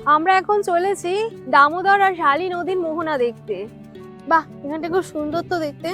আমরা এখন চলেছি দামোদর আর শালী নদীর মোহনা দেখতে। বাহ, এখানটা খুব সুন্দর তো দেখতে।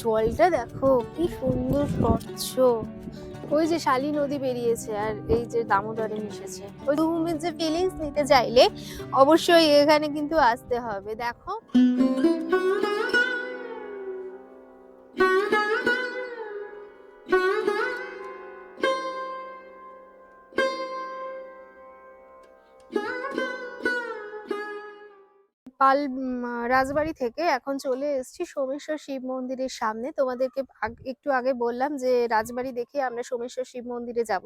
জলটা দেখো, কি সুন্দর স্বচ্ছ। ওই যে শালী নদী বেরিয়েছে আর এই যে দামোদরে মিশেছে। ওই ধুমের যে ফিলিংস নিতে চাইলে অবশ্যই এখানে কিন্তু আসতে হবে, দেখো। পাল রাজবাড়ি থেকে এখন চলে এসেছি সোমেশ্বর শিব মন্দিরের সামনে। তোমাদেরকে একটু আগে বললাম যে, রাজবাড়ি দেখে আমরা সোমেশ্বর শিব মন্দিরে যাব।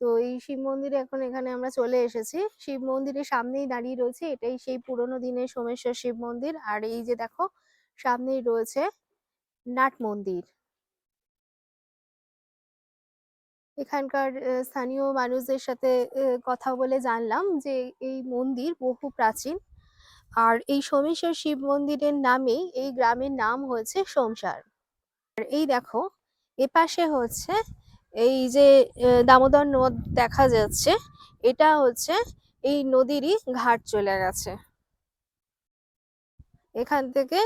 তো এই শিব মন্দিরে এখন এখানে আমরা চলে এসেছি। শিব মন্দিরের সামনেই দাঁড়িয়ে রয়েছে এটাই সেই পুরোনো দিনের সোমেশ্বর শিব মন্দির। আর এই যে দেখো, সামনেই রয়েছে নাট মন্দির। এখানকার স্থানীয় মানুষদের সাথে কথা বলে জানলাম যে, এই মন্দির বহু প্রাচীন। আর এই সোমেশ্বর শিব মন্দিরের নামেই এই গ্রামের নাম হয়েছে সোমসার। আর এই দেখো, এপাশে হচ্ছে এই যে দামোদর নদ দেখা যাচ্ছে, এটা হচ্ছে এই নদীরই ঘাট চলে গেছে। এখান থেকে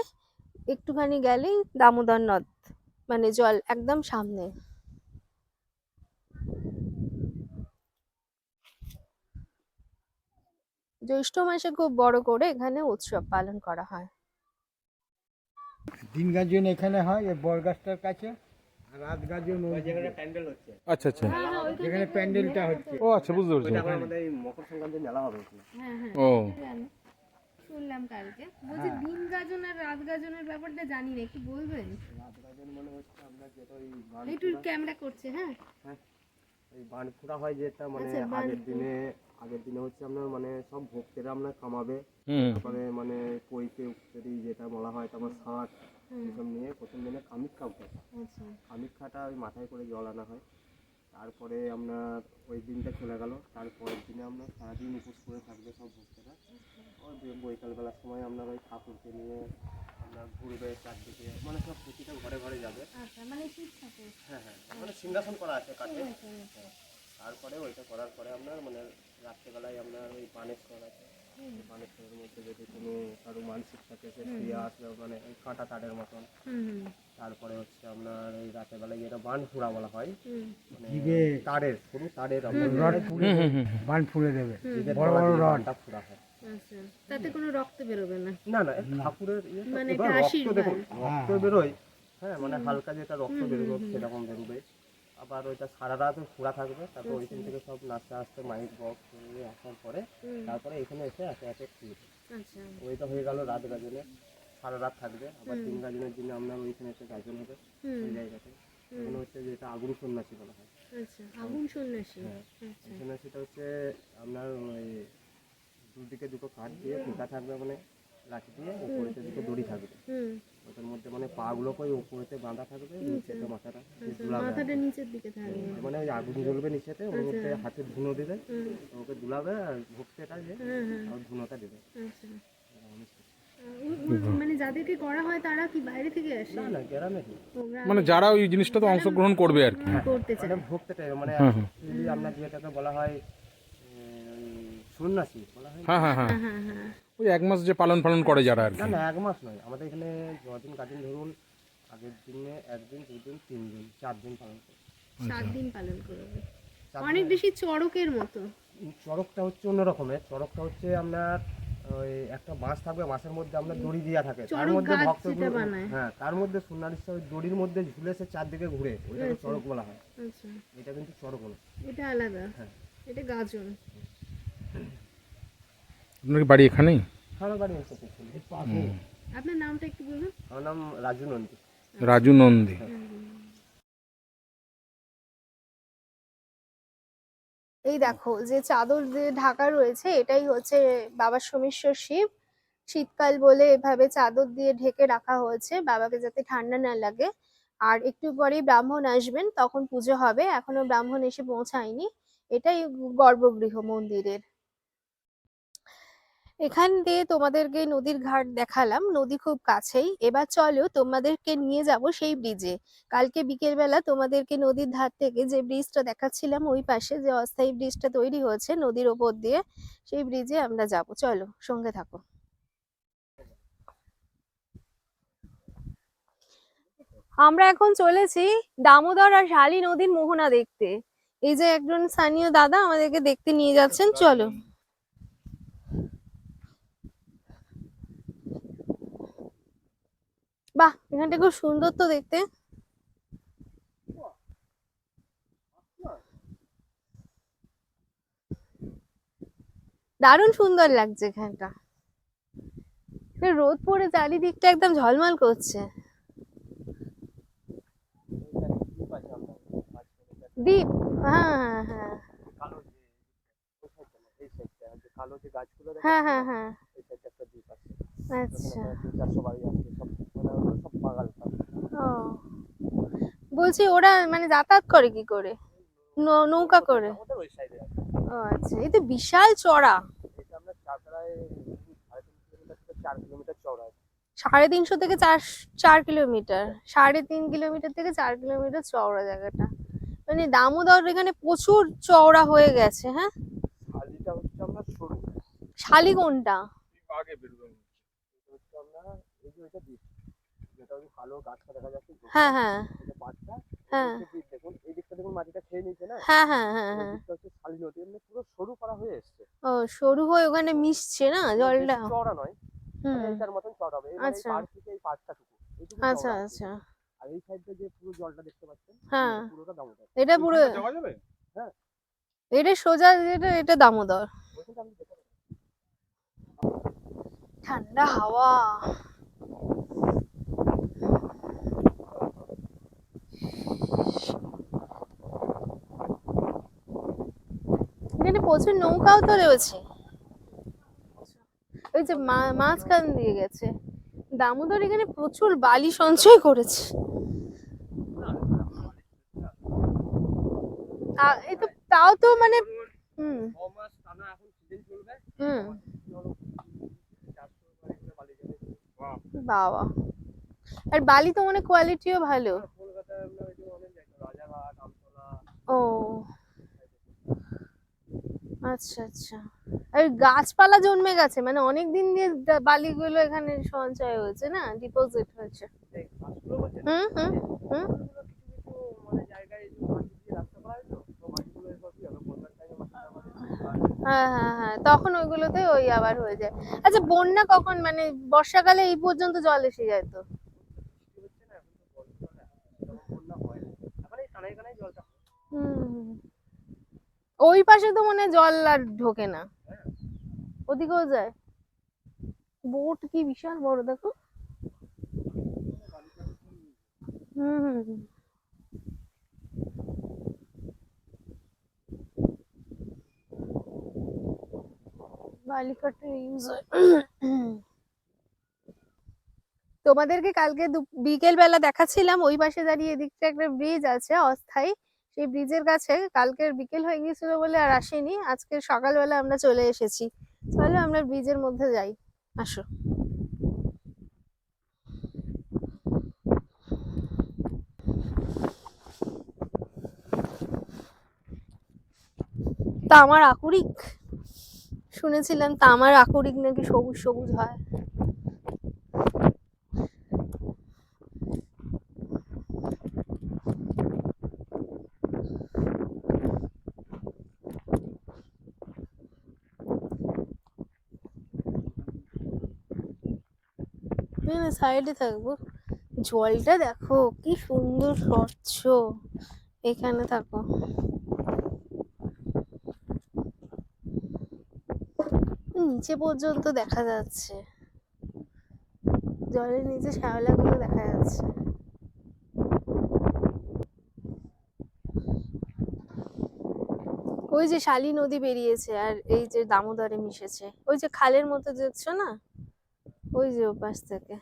একটুখানি গেলেই দামোদর নদ মানে জল একদম সামনে। জ্যৈষ্ঠ মাসে খুব বড় করে এখানে উৎসব পালন করা হয়। দিন গাজন এখানে হয় এই বরগাছটার কাছে রাত গাজন ওই যেখানে প্যান্ডেল হচ্ছে। আচ্ছা আচ্ছা। যেখানে প্যান্ডেলটা হচ্ছে। ও আচ্ছা বুঝতে পারছি। আমাদের এই মকর সংক্রান্তি মেলা হবে। হ্যাঁ হ্যাঁ। ও। জানি। শুনলাম কালকে। বলছি দিন গাজন আর রাত গাজনের ব্যাপারটা জানি না একটু বলবেন? রাত গাজন মানে হচ্ছে আমরা যেটা ওই একটু ক্যামেরা করছে হ্যাঁ। ওই বান হয় যেটা মানে আচ্ছা, আগের দিনে আগের দিনে হচ্ছে আপনার মানে সব ভক্তেরা আপনার কামাবে। তারপরে মানে পৈতে উত্তরি যেটা বলা হয় তারপর শাঁখ এসব নিয়ে প্রথম দিনে কামিক্ষা উঠে আচ্ছা। কামিক্ষাটা ওই মাথায় করে জল আনা হয়। তারপরে আপনার ওই দিনটা চলে গেল তারপরের দিনে আপনার সারাদিন উপোস করে থাকবে সব ভক্তেরা। ওই যে বৈকালবেলার সময় আপনার ওই ঠাকুরকে নিয়ে আপনার ঘুরবে চারদিকে মানে সব প্রতিটা ঘরে ঘরে যাবে। আচ্ছা মানে হ্যাঁ হ্যাঁ মানে সিংহাসন করা আছে কাঠে। আচ্ছা, আচ্ছা। তারপরে ওইটা করার পরে আপনার মানে রাত্রেবেলায় আপনার ওই বানেশ্বর আছে। ওই বানেশ্বরের মধ্যে যদি কোনো কারও মানসিক থাকে সে শুয়ে আসবে মানে ওই কাঁটা তারের মতন। তারপরে হচ্ছে আপনার এই রাতের বেলায় যেটা বান ফুড়া বলা হয় মানে তারের সরু তারের বান ফুলে দেবে। বড় বড় দিয়ে রড। বানটা ফুড়া হয়। আচ্ছা তাতে কোনো রক্ত বেরোবে না। না না ঠাকুরের ইয়ে মানে এটা রক্ত দেখুন রক্ত বেরোয়। হ্যাঁ মানে হালকা যেটা রক্ত বেরোবে সেরকম বেরোবে। আবার ওইটা সারা রাত খোলা থাকবে তারপর ওইখান থেকে সব নাচতে আসতে মাইক বক্স আসার পরে তারপরে এখানে এসে একে একে খুলবে আচ্ছা। ওইটা হয়ে গেল রাত গাজনে সারা রাত থাকবে। আবার দিন গাজনের দিনে আপনার ওইখানে এসে গাজন হবে ওই জায়গাতে। এখানে হচ্ছে যেটা আগুন সন্ন্যাসী বলা হয়। আচ্ছা আগুন সন্ন্যাসী। হ্যাঁ। আচ্ছা। সন্ন্যাসীটা হচ্ছে আপনার ওই দুদিকে দুটো কাঠ দিয়ে ফুটা থাকবে মানে লাঠি দিয়ে উপরেতে দুটো দড়ি থাকবে। ওটার মধ্যে মানে পা গুলোকে ওই উপরেতে বাঁধা থাকবে নিচেতে। মাথাটা আচ্ছা মাথাটা নিচের দিকে থাকবে। মানে ওই আগুন জ্বলবে নিচেতে ওর মধ্যে হাতে ধুনো দেবে ওকে দুলাবে আর ভক্তেটা যে আর ধুনোটা দেবে। আচ্ছা। মানে যাদেরকে করা হয় তারা কি বাইরে থেকে আসে? না না গ্রামে মানে যারা ওই জিনিসটাতে অংশগ্রহণ করবে আর কি। করতে চায়। মানে ভক্তটা মানে actually আমরা যেটাকে বলা হয় সন্ন্যাসী হ্যাঁ। হ্যাঁ হ্যাঁ হ্যাঁ। হ্যাঁ ওই এক মাস যে পালন পালন করে যারা আর না না এক মাস নয়। আমাদের এখানে যদিন কাদিন ধরুন আগের দিনে একদিন দুদিন তিন দিন চার দিন পালন করি। সাত দিন পালন করবে। অনেক বেশি চড়কের মতো। চড়কটা হচ্ছে অন্য রকমের। চড়কটা হচ্ছে আপনার ওই একটা বাঁশ থাকবে বাঁশের মধ্যে আপনার দড়ি দেওয়া থাকে। তার মধ্যে ভক্তগুলো হ্যাঁ তার মধ্যে সন্ন্যাসীরা ওই দড়ির মধ্যে ঝুলে সে চারদিকে ঘুরে ওইটাকে চড়ক বলা হয়। আচ্ছা। এটা কিন্তু চড়ক না এটা আলাদা। হ্যাঁ। এটা গাজন। আপনার বাড়ি এখানেই? আমার বাড়ি আপনার নামটা একটু বলুন। আমার নাম রাজু নন্দী। রাজু নন্দী। এই দেখো যে চাদর দিয়ে ঢাকা রয়েছে এটাই হচ্ছে বাবা সোমেশ্বর শিব। শীতকাল বলে এভাবে চাদর দিয়ে ঢেকে রাখা হয়েছে বাবাকে যাতে ঠান্ডা না লাগে। আর একটু পরেই ব্রাহ্মণ আসবেন তখন পুজো হবে। এখনও ব্রাহ্মণ এসে পৌঁছায়নি। এটাই গর্ভগৃহ মন্দিরের। এখান দিয়ে তোমাদেরকে নদীর ঘাট দেখালাম। নদী খুব কাছেই। এবার চলো তোমাদেরকে নিয়ে যাব সেই ব্রিজে কালকে বিকেলবেলা তোমাদেরকে নদীর ধার থেকে যে ব্রিজটা দেখাচ্ছিলাম, ওই পাশে যে অস্থায়ী ব্রিজটা তৈরি হয়েছে নদীর ওপর দিয়ে, সেই ব্রিজে আমরা যাব। চলো, সঙ্গে থাকো। আমরা এখন চলেছি দামোদর আর শালী নদীর মোহনা দেখতে। এই যে একজন স্থানীয় দাদা আমাদেরকে দেখতে নিয়ে যাচ্ছেন। চলো। বাহ এখানটা খুব সুন্দর তো দেখতে। দারুণ সুন্দর লাগছে এখানটা। রোদ পড়ে চারিদিকটা একদম ঝলমল করছে। দ্বীপ হ্যাঁ হ্যাঁ কালো যে ওই সাইডটা না, এই সাইডটা যে কালো যে গাছগুলো দেখা হ্যাঁ হ্যাঁ হ্যাঁ এই সাইডটা একটা দ্বীপ আছে আচ্ছা। চারশো বাড়ি আছে সব মানে সব বাগান ও। বলছি ওরা মানে যাতায়াত করে কি করে? নৌকা করে? ও আচ্ছা এই তো বিশাল চড়া। সাড়ে তিনশো থেকে চার চার কিলোমিটার। সাড়ে তিন কিলোমিটার থেকে চার কিলোমিটার চওড়া জায়গাটা। মানে দামোদর এখানে প্রচুর চওড়া হয়ে গেছে হ্যাঁ? শালি কোনটা আগে বেরোবেন এটা হচ্ছে আমরা এই যে এটা দ্বীপ যেটা ওই কালো গাছটা দেখা যাচ্ছে হ্যাঁ হ্যাঁ। হ্যাঁ। দেখুন এই দিকটা দেখুন মাটিটা খেয়ে নিয়েছে না? হ্যাঁ হ্যাঁ হ্যাঁ হ্যাঁ। হচ্ছে শালি নদী এমনি পুরো সরু করা হয়ে এসছে। ও সরু হয়ে ওখানে মিশছে না জলটা? নয় মানে এইটার মতন চওড়া এই আচ্ছা। পাড় থেকে এই পাড়টা টুকু আচ্ছা আচ্ছা। আর এই সাইডে যে পুরো জলটা দেখতে পাচ্ছেন হ্যাঁ। পুরোটা দামোদর। এটা পুরো যাওয়া যাবে? এটা সোজা যেটা এটা দামোদর। ঠান্ডা হাওয়া। এখানে প্রচুর নৌকাও তো রয়েছে। ওই যে মাঝখান দিয়ে গেছে। দামোদর এখানে প্রচুর বালি সঞ্চয় করেছে। এই তো তাও তো মানে হুম। হুম। বাবা। আর বালি তো মানে কোয়ালিটিও ভালো কলকাতায় আমরা ওই যে অনেক জায়গা রাজারহাট আমতলা ও। আচ্ছা আচ্ছা। আর গাছপালা জন্মে গেছে মানে অনেক দিন দিয়ে বালিগুলো এখানে সঞ্চয় হয়েছে না? ডিপোজিট হয়েছে। হুম হুম হুম। মানে হ্যাঁ হ্যাঁ হ্যাঁ তখন ওইগুলোতে ওই আবার হয়ে যায়। আচ্ছা বন্যা কখন? মানে বর্ষাকালে এই পর্যন্ত জল এসে যায় তো বৃষ্টি হচ্ছে না এখন তো জল চলে যখন বন্যা হয় না এখন এই কানায় কানায় জলটা হয়। হুম ওই পাশে তো মনে জল আর ঢোকে না। ওদিকেও যায়। বোট কি বিশাল বড়, দেখো। হুম ইউজ তোমাদেরকে কালকে বিকেল বেলা দেখাচ্ছিলাম ওই পাশে দাঁড়িয়ে এদিকটা একটা ব্রিজ আছে, অস্থায়ী। সেই ব্রিজের কাছে কালকের বিকেল হয়ে গিয়েছিল বলে আর আসেনি। আজকে সকালবেলা আমরা চলে এসেছি। চলো আমরা ব্রিজের মধ্যে যাই। আসো। তামার আকুরিক। শুনেছিলাম তামার আকুরিক নাকি সবুজ সবুজ হয়? না সাইডে থাকব। জলটা দেখো, কি সুন্দর স্বচ্ছ। এখানে থাকো। নিচে পর্যন্ত দেখা যাচ্ছে। জলের নিচে শ্যাওলাগুলো দেখা যাচ্ছে। ওই যে শালী নদী বেরিয়েছে আর এই যে দামোদরে মিশেছে। ওই যে খালের মতো দেখছ না? ওই যে ওপাশ থেকে।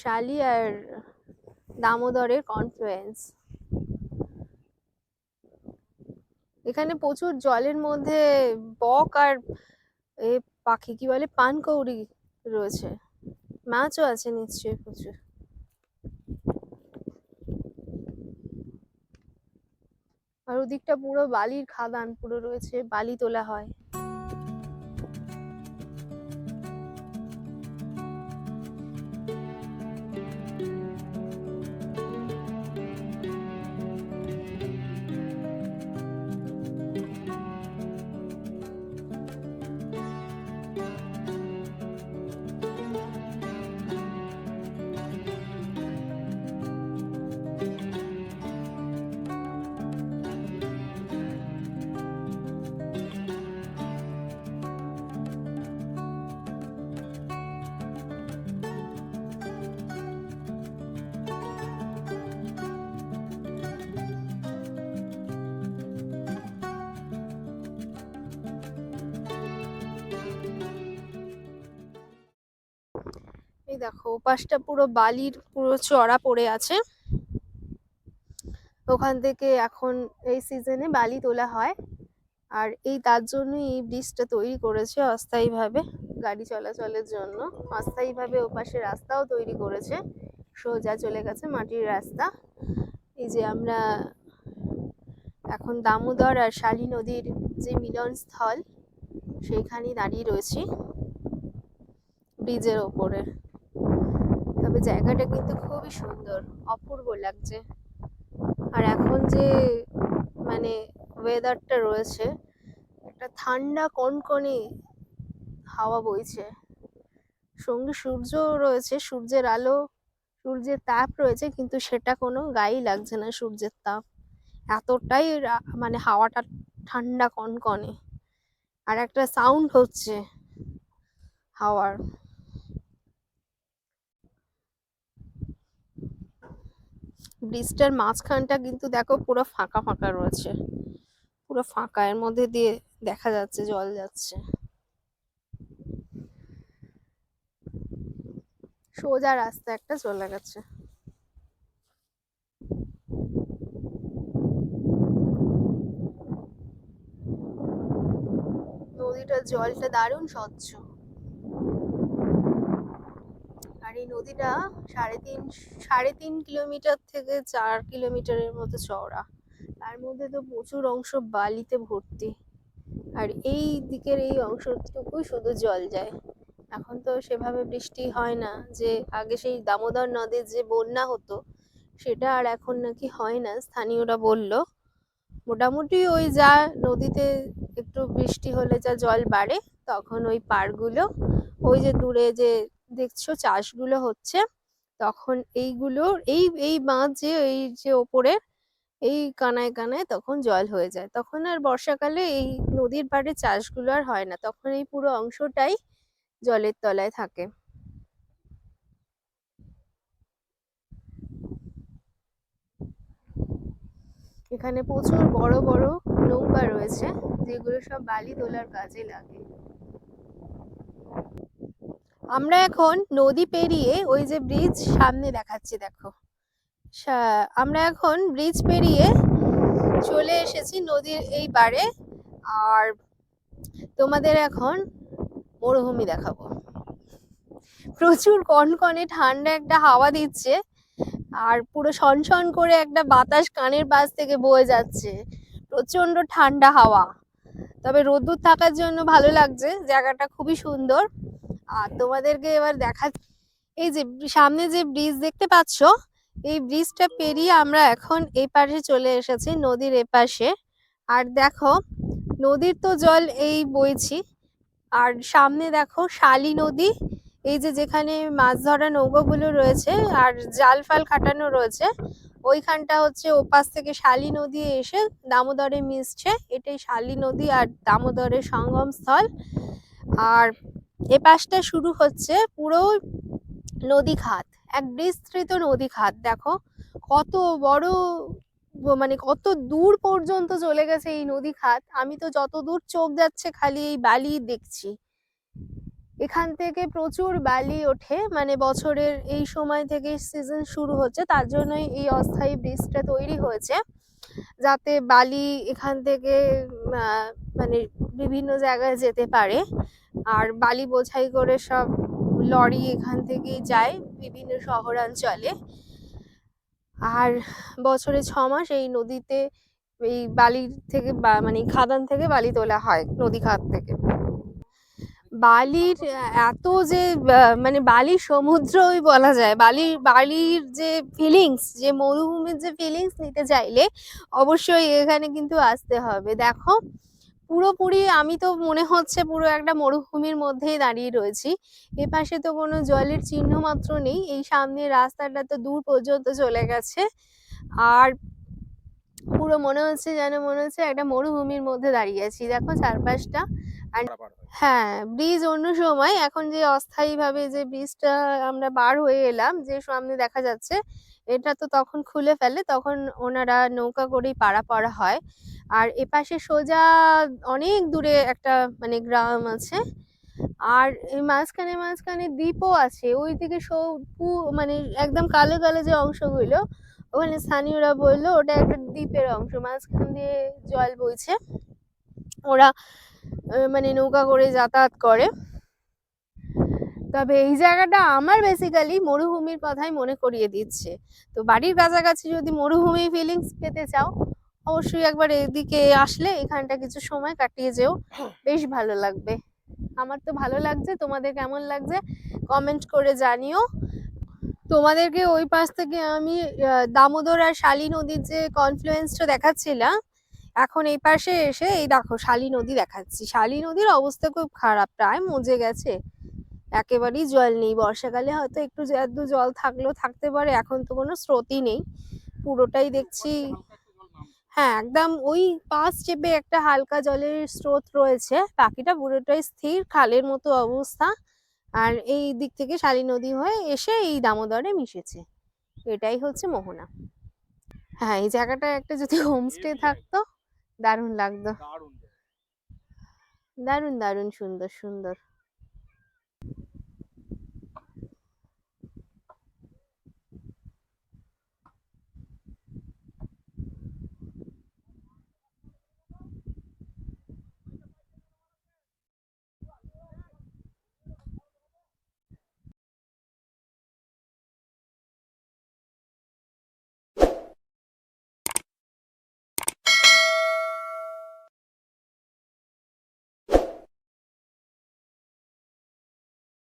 শালি আর দামোদরের কনফ্লুয়েন্স এখানে প্রচুর জলের মধ্যে বক আর এ পাখি, কি বলে, পানকৌড়ি রয়েছে। মাছও আছে নিশ্চয়ই প্রচুর। আর ওদিকটা পুরো বালির খাদান, পুরো রয়েছে, বালি তোলা হয়। দেখো, ওপাশটা পুরো বালির পুরো চড়া পড়ে আছে। ওখান থেকে এখন এই সিজনে বালি তোলা হয়। আর এই তার জন্যই এই ব্রিজটা তৈরি করেছে অস্থায়ীভাবে গাড়ি চলাচলের জন্য। অস্থায়ীভাবে ওপাশে রাস্তাও তৈরি করেছে। সোজা চলে গেছে মাটির রাস্তা। এই যে আমরা এখন দামোদর আর শালী নদীর যে মিলনস্থল, সেইখানেই দাঁড়িয়ে রয়েছি ব্রিজের ওপরে। জায়গাটা কিন্তু খুবই সুন্দর, অপূর্ব লাগছে। আর এখন যে মানে ওয়েদারটা রয়েছে, একটা ঠান্ডা কনকনে হাওয়া বইছে। সঙ্গে সূর্য রয়েছে, সূর্যের আলো, সূর্যের তাপ রয়েছে, কিন্তু সেটা কোনো গায়েই লাগছে না সূর্যের তাপ। এতটাই মানে হাওয়াটা ঠান্ডা কনকনে। আর একটা সাউন্ড হচ্ছে হাওয়ার। ব্রিজটার মাঝখানটা কিন্তু দেখো পুরো ফাঁকা ফাঁকা রয়েছে। পুরো ফাঁকা, এর মধ্যে দিয়ে দেখা যাচ্ছে, জল যাচ্ছে। সোজা রাস্তা একটা চলে গেছে। নদীটার জলটা দারুণ স্বচ্ছ আর এই নদীটা সাড়ে তিন সাড়ে তিন কিলোমিটার থেকে চার কিলোমিটারের মতো চওড়া। তার মধ্যে তো প্রচুর অংশ বালিতে ভর্তি। আর এই দিকের এই অংশটুকুই শুধু জল যায়। এখন তো সেভাবে বৃষ্টি হয় না যে আগে সেই দামোদর নদীর যে বন্যা হতো, সেটা আর এখন নাকি হয় না, স্থানীয়রা বলল। মোটামুটি ওই যা নদীতে একটু বৃষ্টি হলে যা জল বাড়ে, তখন ওই পাড়গুলো, ওই যে দূরে যে দেখছ চাষগুলো হচ্ছে, তখন এইগুলোর এই এই বাঁধ যে, এই যে ওপরে, এই কানায় কানায় তখন জল হয়ে যায়। তখন আর বর্ষাকালে এই নদীর পাড়ে চাষগুলো আর হয় না। তখন এই পুরো অংশটাই জলের তলায় থাকে। এখানে প্রচুর বড় বড় নৌকা রয়েছে, যেগুলো সব বালি তোলার কাজে লাগে। আমরা এখন নদী পেরিয়ে ওই যে ব্রিজ সামনে দেখাচ্ছি, দেখো। আমরা এখন ব্রিজ পেরিয়ে চলে এসেছি নদীর এই পাড়ে। আর তোমাদের এখন মরুভূমি দেখাবো। প্রচুর কনকনে ঠান্ডা একটা হাওয়া দিচ্ছে, আর পুরো সনসন করে একটা বাতাস কানের পাশ থেকে বয়ে যাচ্ছে। প্রচণ্ড ঠান্ডা হাওয়া। তবে রোদ্দুর থাকার জন্য ভালো লাগছে, জায়গাটা খুবই সুন্দর। আর তোমাদেরকে এবার দেখা, এই যে সামনে যে ব্রিজ দেখতে পাচ্ছ, এই ব্রিজটা পেরিয়ে আমরা এখন এই পাশে চলে এসেছি, নদীর এপাশে। আর দেখো, নদীর তো জল এই বইছি। আর সামনে দেখো, শালি নদী, এই যে যেখানে মাছ ধরা নৌকোগুলো রয়েছে আর জাল ফাল খাটানো রয়েছে, ওইখানটা হচ্ছে ওপাশ থেকে শালি নদী এসে দামোদরে মিশছে। এটাই শালি নদী আর দামোদরের সঙ্গম স্থল আর এ পাশটা শুরু হচ্ছে পুরো নদী খাত, এক বিস্তৃত নদী খাত, দেখো। কত বড় মানে কত দূর পর্যন্ত চলে গেছে এই নদী খাত। আমি তো যত দূর চোখ যাচ্ছে খালি এই বালি দেখছি। এখান থেকে প্রচুর বালি ওঠে মানে বছরের এই সময় থেকে সিজন শুরু হচ্ছে, তার জন্যই এই অস্থায়ী ব্রিজটা তৈরি হয়েছে। যাতে বালি এখান থেকে মানে বিভিন্ন জায়গায় যেতে পারে। আর বালি বোঝাই করে সব লরি এখান থেকেই যায় বিভিন্ন শহরাঞ্চলে। আর বছরে ছ মাস এই নদীতে, এই বালির থেকে মানে খাদান থেকে বালি তোলা হয়, নদী খাত থেকে। বালির এত যে মানে বালির সমুদ্রই বলা যায়, বালির বালির যে ফিলিংস যে মরুভূমির যে ফিলিংস নিতে চাইলে অবশ্যই এখানে কিন্তু আসতে হবে। দেখো, পুরোপুরি আমি তো মনে হচ্ছে পুরো একটা মরুভূমির মধ্যেই দাঁড়িয়ে রয়েছি। এপাশে তো কোনো জলের চিহ্ন মাত্র নেই, এই সামনের রাস্তাটা তো দূর পর্যন্ত চলে গেছে। আর পুরো মনে হচ্ছে যেন মনে হচ্ছে একটা মরুভূমির মধ্যে দাঁড়িয়ে আছি। দেখো চারপাশটা হ্যাঁ ব্রিজ অন্য সময় এখন যে অস্থায়ীভাবে যে ব্রিজটা আমরা পার হয়ে এলাম, যে সামনে দেখা যাচ্ছে, এটা তো তখন খুলে ফেলে, তখন ওনারা নৌকা করেই পারাপার হয়। আর এপাশে সোজা অনেক দূরে একটা মানে গ্রাম আছে। আর এই মাঝখানে মাঝখানে দ্বীপও আছে, ওইদিকে পু- মানে একদম কালো কালো যে অংশগুলো, ওখানে স্থানীয়রা বলল ওটা একটা দ্বীপের অংশ, মাঝখান দিয়ে জল বইছে। ওরা মানে নৌকা করে যাতায়াত করে। তবে এই জায়গাটা আমার বেসিক্যালি মরুভূমির কথাই মনে করিয়ে দিচ্ছে। তো বাড়ির কাছাকাছি যদি মরুভূমি ফিলিংস পেতে চাও, অবশ্যই একবার এদিকে আসলে এখানটা কিছু সময় কাটিয়ে যেও। বেশ ভালো লাগবে। আমার তো ভালো লাগছে, তোমাদের কেমন লাগছে কমেন্ট করে জানিও। তোমাদেরকে ওই পাশ থেকে আমি দামোদর আর শালী নদীর যে কনফ্লুয়েন্সটা দেখাচ্ছিলাম এখন এই পাশে এসে এই দেখো শালী নদী দেখাচ্ছি। শালী নদীর অবস্থা খুব খারাপ প্রায় মজে গেছে। একেবারেই জল নেই। বর্ষাকালে হয়তো একটু একটু জল থাকলেও থাকতে পারে এখন তো কোনো স্রোতই নেই। পুরোটাই দেখছি হ্যাঁ একদম ওই পাশ চেপে একটা হালকা জলের স্রোত রয়েছে। বাকিটা পুরোটাই স্থির খালের মতো অবস্থা। আর এই দিক থেকে শালী নদী হয়ে এসে এই দামোদরে মিশেছে। এটাই হচ্ছে মোহনা। হ্যাঁ এই জায়গাটা একটা যদি হোমস্টে থাকতো দারুণ লাগতো। দারুণ দারুণ সুন্দর সুন্দর।